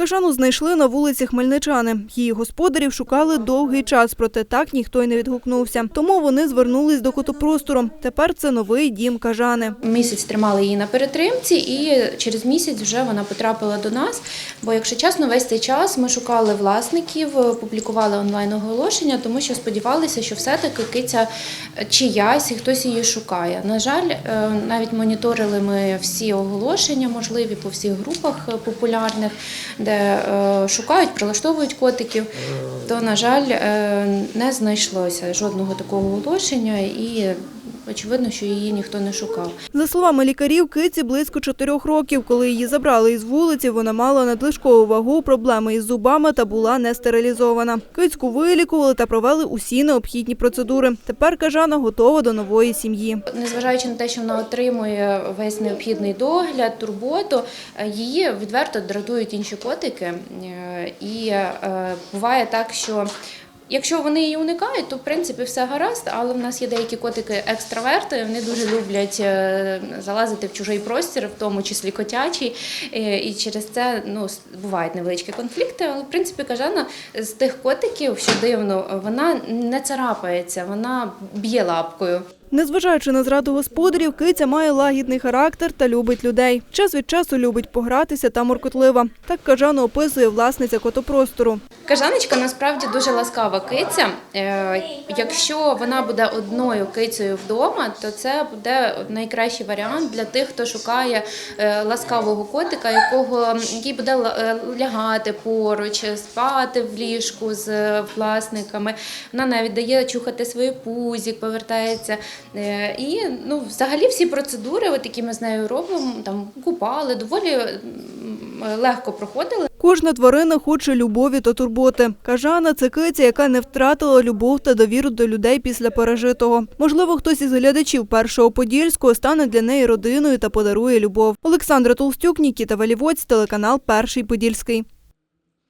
Кажану знайшли на вулиці Хмельничани. Її господарів шукали довгий час, проте так ніхто й не відгукнувся. Тому вони звернулись до котопростору. Тепер це новий дім кажани. Місяць тримали її на перетримці, і через місяць вже вона потрапила до нас. Бо, якщо чесно, весь цей час ми шукали власників, публікували онлайн оголошення, тому що сподівалися, що все-таки киця чиясь і хтось її шукає. На жаль, е, навіть моніторили ми всі оголошення, можливі по всіх групах е, популярних, де е, шукають, прилаштовують котиків. То, на жаль, е, не знайшлося жодного такого оголошення і. Очевидно, що її ніхто не шукав. За словами лікарів, киці близько чотирьох років. Коли її забрали із вулиці, вона мала надлишкову вагу, проблеми із зубами та була не стерилізована. Кицьку вилікували та провели усі необхідні процедури. Тепер кажана готова до нової сім'ї. Незважаючи на те, що вона отримує весь необхідний догляд, турботу, е, її відверто дратують інші котики. Е, І е, буває так, що якщо вони її уникають, то в принципі все гаразд. Але в нас є деякі котики екстраверти. Вони дуже люблять е, залазити в чужий простір, в тому числі котячий. Е, І через це ну бувають невеличкі конфлікти. Але в принципі кажана з тих котиків, що дивно, вона не царапається, вона б'є лапкою. Незважаючи на зраду господарів, киця має лагідний характер та любить людей. Час від часу любить погратися та моркотлива. Так кажану описує власниця котопростору. Кажаночка насправді дуже ласкава киця. Е, Якщо вона буде одною кицею вдома, то це буде найкращий варіант для тих, хто шукає е, ласкавого котика, якого який буде е, лягати поруч, спати в ліжку з власниками. Вона навіть дає чухати свій пузік, повертається. Е, І ну, взагалі всі процедури, от які ми з нею робимо, там купали, доволі легко проходили. Кожна тварина хоче любові та турботи. Кажана це киця, яка не втратила любов та довіру до людей після пережитого. Можливо, хтось із глядачів першого подільського стане для неї родиною та подарує любов. Олександра Толстюк, Нікіта Валівоць, телеканал Перший Подільський.